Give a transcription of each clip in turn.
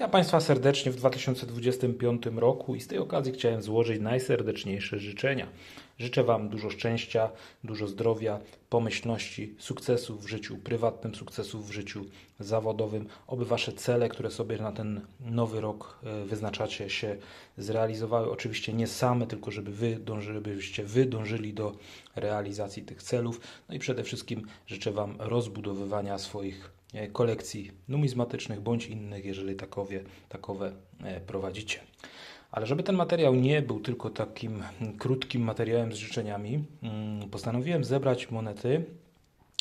Witam Państwa serdecznie w 2025 roku i z tej okazji chciałem złożyć najserdeczniejsze życzenia. Życzę Wam dużo szczęścia, dużo zdrowia, pomyślności, sukcesów w życiu prywatnym, sukcesów w życiu zawodowym, oby Wasze cele, które sobie na ten nowy rok e, wyznaczacie, się zrealizowały. Oczywiście nie same, tylko żeby Wy dążyli, żebyście Wy dążyli do realizacji tych celów. No i przede wszystkim życzę Wam rozbudowywania swoich kolekcji numizmatycznych bądź innych, jeżeli takowie, takowe e, prowadzicie. Ale żeby ten materiał nie był tylko takim krótkim materiałem z życzeniami, mm, postanowiłem zebrać monety,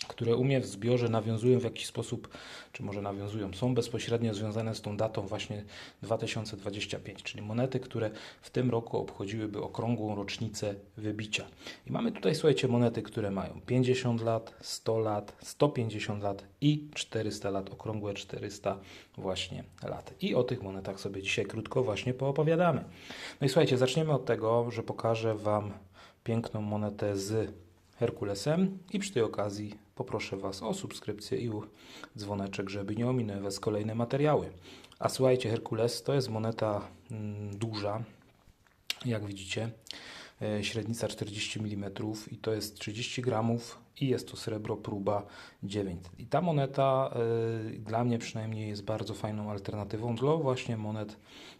które u mnie w zbiorze nawiązują w jakiś sposób, czy może nawiązują, są bezpośrednio związane z tą datą właśnie 2025, czyli monety, które w tym roku obchodziłyby okrągłą rocznicę wybicia. I mamy tutaj, słuchajcie, monety, które mają 50 lat, 100 lat, 150 lat i 400 lat, okrągłe 400 właśnie lat. I o tych monetach sobie dzisiaj krótko właśnie poopowiadamy. No i słuchajcie, zaczniemy od tego, że pokażę Wam piękną monetę z Herkulesem i przy tej okazji poproszę Was o subskrypcję i dzwoneczek, żeby nie ominęły Was kolejne materiały. A słuchajcie, Herkules to jest moneta mm, duża, jak widzicie, e, średnica 40 mm i to jest 30 gramów i jest to srebro próba 9. I ta moneta y, dla mnie przynajmniej jest bardzo fajną alternatywą dla właśnie monet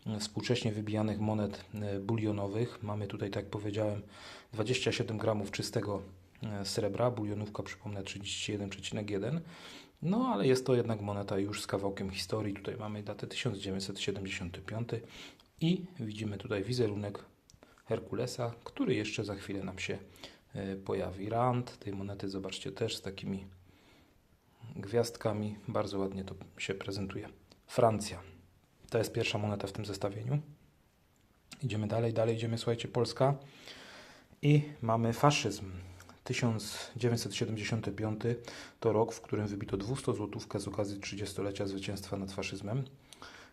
y, współcześnie wybijanych monet y, bulionowych. Mamy tutaj, tak jak powiedziałem, 27 gramów czystego E, srebra, bulionówka przypomnę 31,1. No ale jest to jednak moneta już z kawałkiem historii. Tutaj mamy datę 1975 i widzimy tutaj wizerunek Herkulesa, który jeszcze za chwilę nam się e, pojawi. Rand tej monety, zobaczcie, też z takimi gwiazdkami. Bardzo ładnie to się prezentuje. Francja. To jest pierwsza moneta w tym zestawieniu. Idziemy dalej, dalej idziemy, słuchajcie, Polska. I mamy faszyzm. 1975 to rok, w którym wybito 200 złotówkę z okazji 30-lecia zwycięstwa nad faszyzmem.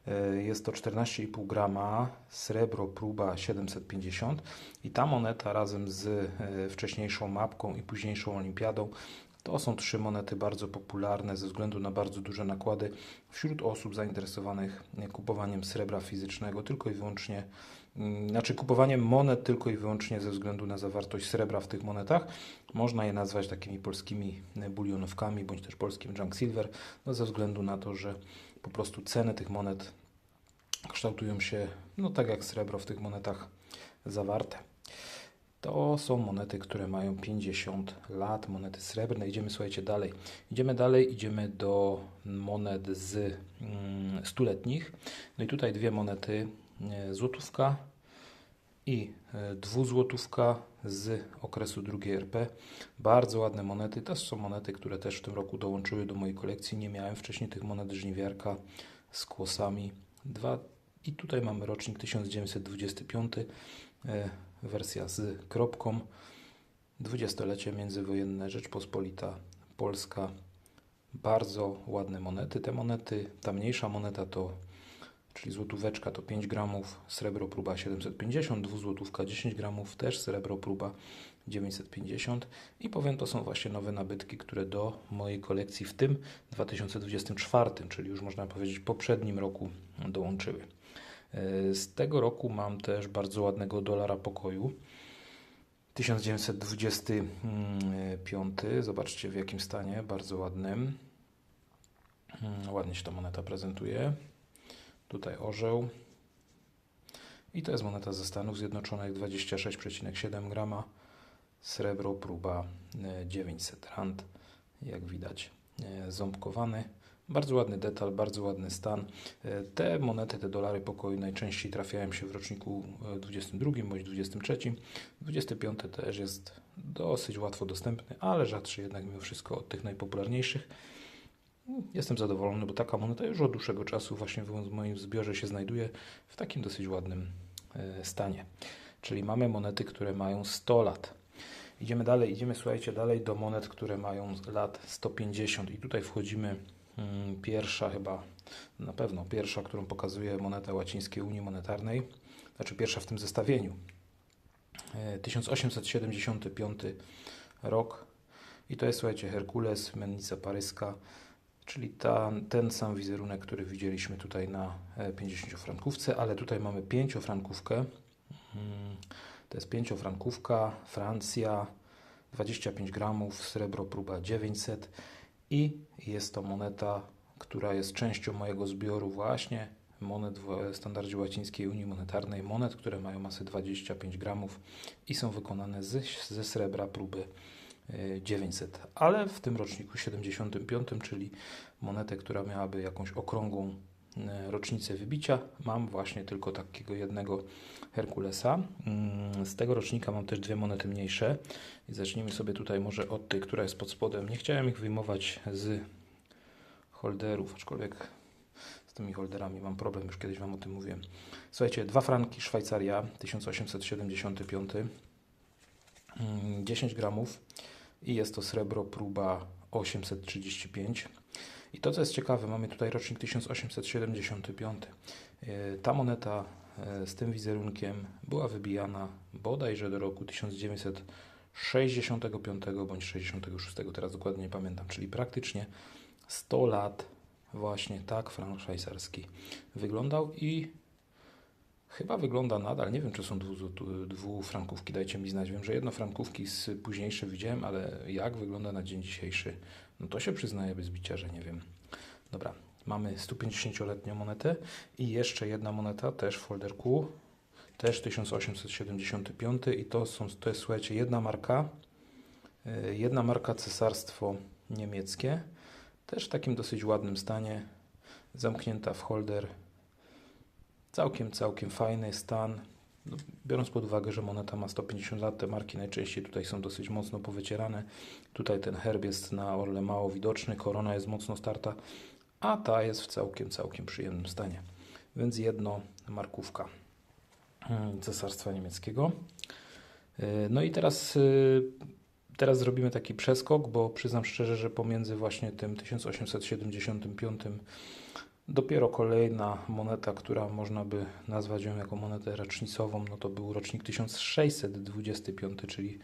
E, jest to 14,5 grama, srebro próba 750 i ta moneta razem z e, wcześniejszą mapką i późniejszą olimpiadą to są trzy monety bardzo popularne ze względu na bardzo duże nakłady wśród osób zainteresowanych kupowaniem srebra fizycznego tylko i wyłącznie, mm, znaczy kupowaniem monet tylko i wyłącznie ze względu na zawartość srebra w tych monetach. Można je nazwać takimi polskimi bulionówkami bądź też polskim junk silver, no ze względu na to, że po prostu ceny tych monet kształtują się no tak jak srebro w tych monetach zawarte. To są monety, które mają 50 lat, monety srebrne. Idziemy, słuchajcie, dalej. Idziemy dalej, idziemy do monet z mm, stuletnich. No i tutaj dwie monety, e, złotówka i e, dwuzłotówka z okresu II RP. Bardzo ładne monety. To są monety, które też w tym roku dołączyły do mojej kolekcji. Nie miałem wcześniej tych monet żniwiarka z kłosami. Dwa i tutaj mamy rocznik 1925 wersja z kropką. Dwudziestolecie międzywojenne Rzeczpospolita Polska. Bardzo ładne monety. Te monety, ta mniejsza moneta to, czyli złotóweczka to 5 gramów, srebro próba 750, dwuzłotówka 10 gramów, też srebro próba 950 i powiem, to są właśnie nowe nabytki, które do mojej kolekcji w tym 2024, czyli już można powiedzieć poprzednim roku dołączyły. E, z tego roku mam też bardzo ładnego dolara pokoju. 1925, zobaczcie w jakim stanie, bardzo ładnym. Mm, ładnie się ta moneta prezentuje. Tutaj orzeł. I to jest moneta ze Stanów Zjednoczonych, 26,7 grama. Srebro, próba 900 e, rand, jak widać, e, ząbkowany. Bardzo ładny detal, bardzo ładny stan. E, te monety, te dolary pokoju najczęściej trafiają się w roczniku 22 e, bądź 23. 25 też jest dosyć łatwo dostępny, ale rzadszy jednak mimo wszystko od tych najpopularniejszych. Jestem zadowolony, bo taka moneta już od dłuższego czasu właśnie w moim zbiorze się znajduje w takim dosyć ładnym e, stanie. Czyli mamy monety, które mają 100 lat. Idziemy dalej, idziemy słuchajcie dalej do monet, które mają lat 150 i tutaj wchodzimy pierwsza chyba, na pewno pierwsza, którą pokazuje moneta łacińskiej Unii Monetarnej, znaczy pierwsza w tym zestawieniu. 1875 e, rok i to jest, słuchajcie, Herkules, mennica paryska, czyli ta, ten sam wizerunek, który widzieliśmy tutaj na e, 50 frankówce, ale tutaj mamy 5 frankówkę. Mm, To jest 5 frankówka, Francja, 25 gramów, srebro próba 900 i jest to moneta, która jest częścią mojego zbioru właśnie monet w standardzie łacińskiej Unii Monetarnej, monet, które mają masę 25 gramów i są wykonane ze, ze srebra próby e, 900, ale w tym roczniku 75, czyli monetę, która miałaby jakąś okrągłą e, rocznicę wybicia, mam właśnie tylko takiego jednego Herkulesa. Mm, Z tego rocznika mam też dwie monety mniejsze i zacznijmy sobie tutaj może od tej, która jest pod spodem. Nie chciałem ich wyjmować z holderów, aczkolwiek z tymi holderami mam problem, już kiedyś Wam o tym mówiłem. Słuchajcie, dwa franki Szwajcaria 1875, mm, 10 gramów i jest to srebro próba 835. I to, co jest ciekawe, mamy tutaj rocznik 1875. Yy, Ta moneta yy, z tym wizerunkiem była wybijana bodajże do roku 1965 bądź 66, teraz dokładnie nie pamiętam, czyli praktycznie 100 lat właśnie tak frank szwajcarski wyglądał i chyba wygląda nadal. Nie wiem, czy są dwu, dwufrankówki, dajcie mi znać. Wiem, że jedno frankówki z późniejsze widziałem, ale jak wygląda na dzień dzisiejszy, no to się przyznaję bez bicia, że nie wiem. Dobra, mamy 150-letnią monetę i jeszcze jedna moneta, też w folderku, też 1875 i to, są, to jest, słuchajcie, jedna marka, yy, jedna marka Cesarstwo Niemieckie, też w takim dosyć ładnym stanie, zamknięta w holder, całkiem, całkiem fajny stan, no, biorąc pod uwagę, że moneta ma 150 lat, te marki najczęściej tutaj są dosyć mocno powycierane, tutaj ten herb jest na orle mało widoczny, korona jest mocno starta, a ta jest w całkiem, całkiem przyjemnym stanie. Więc jedno markówka mm, Cesarstwa Niemieckiego. Yy, No i teraz, yy, teraz zrobimy taki przeskok, bo przyznam szczerze, że pomiędzy właśnie tym 1875 dopiero kolejna moneta, która można by nazwać ją jako monetę rocznicową, no to był rocznik 1625, czyli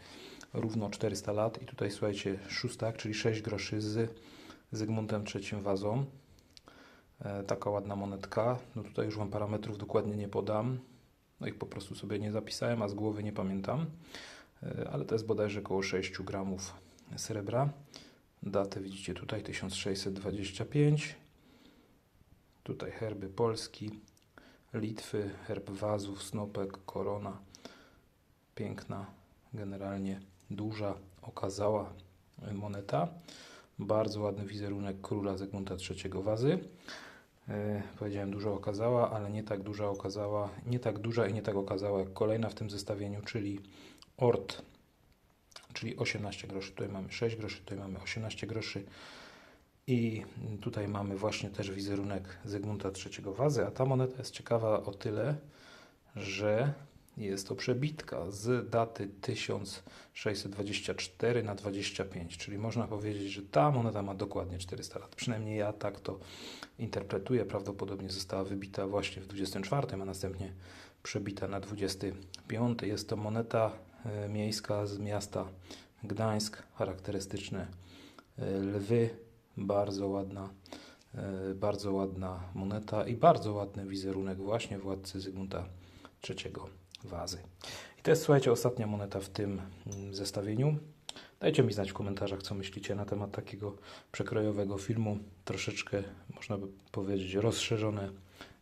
równo 400 lat. I tutaj słuchajcie, szóstak, czyli 6 groszy z Zygmuntem III Wazą. E, taka ładna monetka. No tutaj już Wam parametrów dokładnie nie podam. No ich po prostu sobie nie zapisałem, a z głowy nie pamiętam. E, ale to jest bodajże około 6 gramów srebra. Datę widzicie tutaj 1625. Tutaj herby Polski, Litwy, herb Wazów, Snopek, Korona. Piękna, generalnie duża, okazała moneta. Bardzo ładny wizerunek króla Zygmunta III Wazy. E, powiedziałem dużo okazała, ale nie tak duża okazała, nie tak duża i nie tak okazała jak kolejna w tym zestawieniu, czyli Ort, czyli 18 groszy. Tutaj mamy 6 groszy, tutaj mamy 18 groszy. I tutaj mamy właśnie też wizerunek Zygmunta III Wazy, a ta moneta jest ciekawa o tyle, że jest to przebitka z daty 1624 na 25, czyli można powiedzieć, że ta moneta ma dokładnie 400 lat. Przynajmniej ja tak to interpretuję. Prawdopodobnie została wybita właśnie w 24, a następnie przebita na 25. Jest to moneta e, miejska z miasta Gdańsk, charakterystyczne e, lwy, bardzo ładna, e, bardzo ładna moneta i bardzo ładny wizerunek właśnie władcy Zygmunta III Wazy. I to jest, słuchajcie, ostatnia moneta w tym mm, zestawieniu. Dajcie mi znać w komentarzach, co myślicie na temat takiego przekrojowego filmu. Troszeczkę, można by powiedzieć, rozszerzone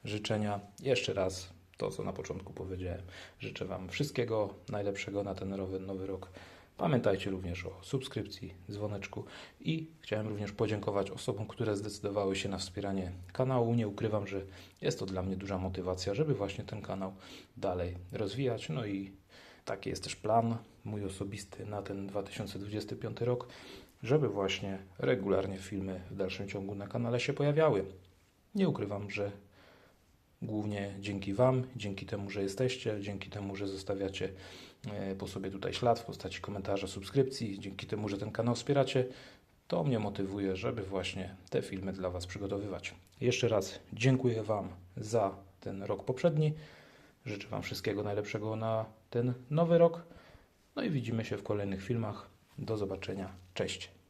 życzenia. Jeszcze raz to, co na początku powiedziałem. Życzę Wam wszystkiego najlepszego na ten nowy, nowy rok. Pamiętajcie również o subskrypcji, dzwoneczku i chciałem również podziękować osobom, które zdecydowały się na wspieranie kanału. Nie ukrywam, że jest to dla mnie duża motywacja, żeby właśnie ten kanał dalej rozwijać. No i taki jest też plan mój osobisty na ten 2025 rok, żeby właśnie regularnie filmy w dalszym ciągu na kanale się pojawiały. Nie ukrywam, że głównie dzięki Wam, dzięki temu, że jesteście, dzięki temu, że zostawiacie po sobie tutaj ślad w postaci komentarza, subskrypcji, dzięki temu, że ten kanał wspieracie, to mnie motywuje, żeby właśnie te filmy dla Was przygotowywać. Jeszcze raz dziękuję Wam za ten rok poprzedni. Życzę Wam wszystkiego najlepszego na ten nowy rok. No i widzimy się w kolejnych filmach. Do zobaczenia. Cześć.